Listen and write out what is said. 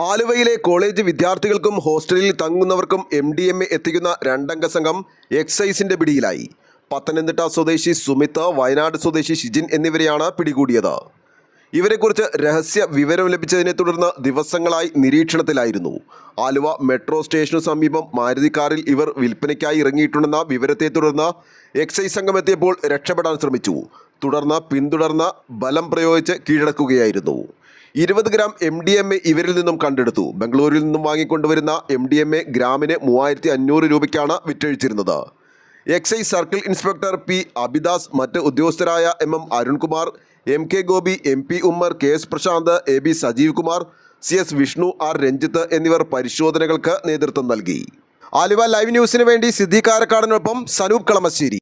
ആലുവയിലെ കോളേജ് വിദ്യാർത്ഥികൾക്കും ഹോസ്റ്റലിൽ തങ്ങുന്നവർക്കും എം ഡി എം എ എത്തിക്കുന്ന രണ്ടംഗ സംഘം എക്സൈസിന്റെ പിടിയിലായി. പത്തനംതിട്ട സ്വദേശി സുമിത്ത് വയനാട് സ്വദേശി ഷിജിൻ എന്നിവരെയാണ് പിടികൂടിയത്. ഇവരെക്കുറിച്ച് രഹസ്യ വിവരം ലഭിച്ചതിനെ തുടർന്ന് ദിവസങ്ങളായി നിരീക്ഷണത്തിലായിരുന്നു. ആലുവ മെട്രോ സ്റ്റേഷനു സമീപം മാരുതി കാറിൽ ഇവർ വിൽപ്പനയ്ക്കായി ഇറങ്ങിയിട്ടുണ്ടെന്ന വിവരത്തെ തുടർന്ന് എക്സൈസ് സംഘം എത്തിയപ്പോൾ രക്ഷപ്പെടാൻ ശ്രമിച്ചു. തുടർന്ന് പിന്തുടർന്ന് ബലം പ്രയോഗിച്ച് കീഴടക്കുകയായിരുന്നു. ഇരുപത് gram M D M A ഇവരിൽ നിന്നും കണ്ടെടുത്തു. ബംഗളൂരിൽ നിന്നും വാങ്ങിക്കൊണ്ടുവരുന്ന എം ഡി എം എ ഗ്രാമിന് മൂവായിരത്തി അഞ്ഞൂറ് രൂപയ്ക്കാണ് വിറ്റഴിച്ചിരുന്നത്. Excise circle inspector P Abidas മറ്റ് ഉദ്യോഗസ്ഥരായ M M Arunkumar M K Gopi M P Ummer K S Prashanth A B Sajeev Kumar C S Vishnu R Ranjith എന്നിവർ പരിശോധനകൾക്ക് നേതൃത്വം നൽകി. ആലുവ ലൈവ് ന്യൂസിന് വേണ്ടി സിദ്ദീഖ് കാരക്കാടിനൊപ്പം സനൂപ് കളമശ്ശേരി.